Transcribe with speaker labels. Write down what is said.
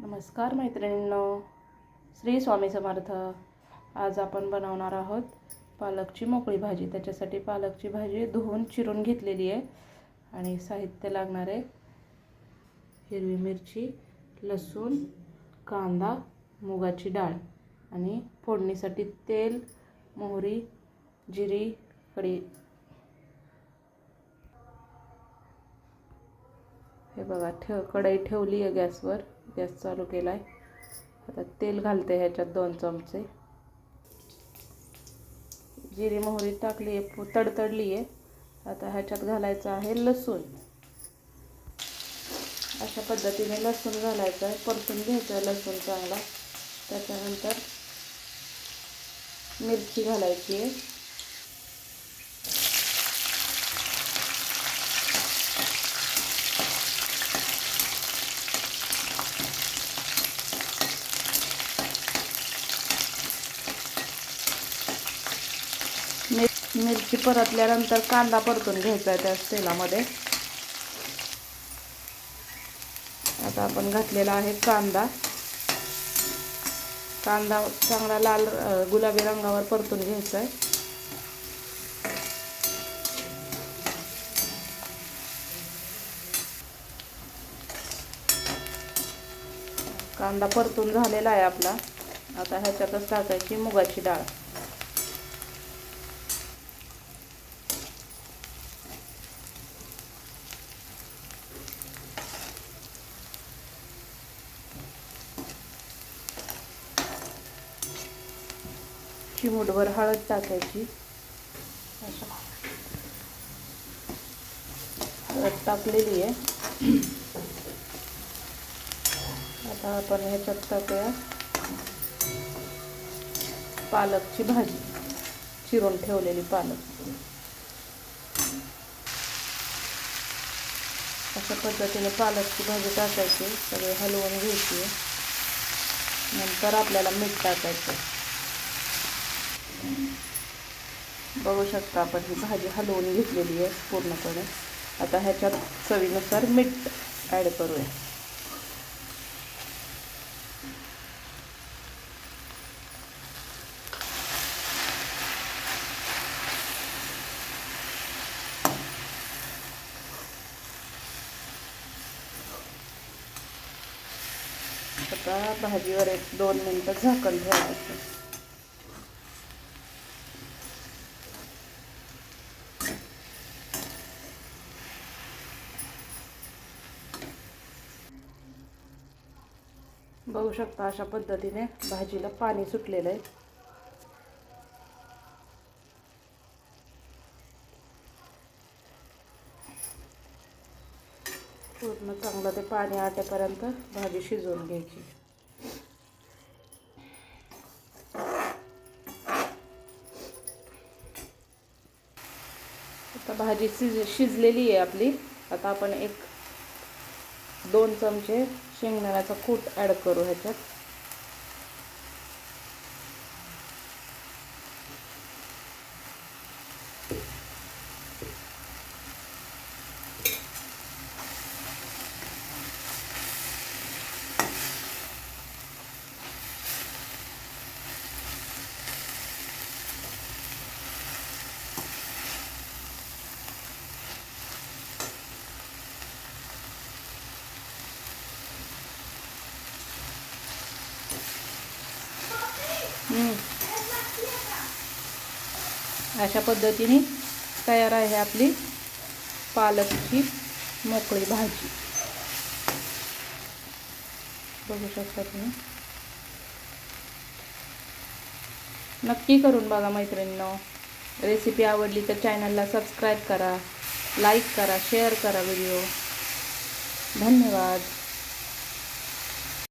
Speaker 1: नमस्कार मैत्रिणींनो श्री स्वामी समर्थ. आज आपण बनवणार आहोत पालकची मोकळी भाजी. त्याच्यासाठी पालकची भाजी धुवून चिरून घेतलेली आहे आणि साहित्य लागणार आहे. हिरवी मिरची लसूण कांदा मुगाची डाळ आणि फोडणीसाठी तेल मोहरी जिरी कडी हे बघा ठेव कढई ठेवली आहे गॅसवर. गॅस चालू केला आहे आता तेल घालते ह्याच्यात दोन चमचे. जिरी मोहरी टाकली आहे तडतडली आहे. आता ह्याच्यात घालायचं आहे लसूण. अशा पद्धतीने लसूण घालायचं आहे. परतून घ्यायचं आहे लसूण चांगला. त्याच्यानंतर मिरची घालायची आहे. मिर मिरची परतल्यानंतर कांदा परतून घ्यायचा आहे त्या तेलामध्ये. आता आपण घातलेला आहे कांदा. कांदा चांगला लाल गुलाबी रंगावर परतून घ्यायचा आहे. कांदा परतून झालेला आहे आपला. आता ह्याच्यातच टाकायची मुगाची डाळ. चिमूटभर हळद टाकायची. असं. हळद टाकलेली आहे. आता आपण ह्याच्यात टाकूया. पालकची भाजी. चिरून ठेवलेली पालक. अशा पद्धतीने पालकची भाजी टाकायची. सगळे हलवून घ्यायची. नंतर आपल्याला मीठ टाकायचं. बघू शकता आपण ही भाजी हलवून घेतलेली आहे पूर्णपणे. आता ह्याच्यात चवीनुसार मीठ ॲड करूया. आता भाजीवर एक दोन मिनटं झाकण ठेवायचं. बघू शकता अशा पद्धतीने भाजीला पाणी सुटलेलं आहे. पूर्ण चांगलं ते पाणी आटेपर्यंत भाजी शिजवून घ्यायची. आता भाजी शिज शिजलेली आहे आपली. आता आपण एक दोन चमचे शेंगदाण्याचा कूट ॲड करू ह्याच्यात. अशा पद्धतीने तयार आहे आपली पालकची मोकळी भाजी. बघू शकता तुम्ही. नक्की करून बघा मैत्रिणींनो. रेसिपी आवडली तर चॅनलला सबस्क्राईब करा लाईक करा शेअर करा व्हिडिओ. धन्यवाद.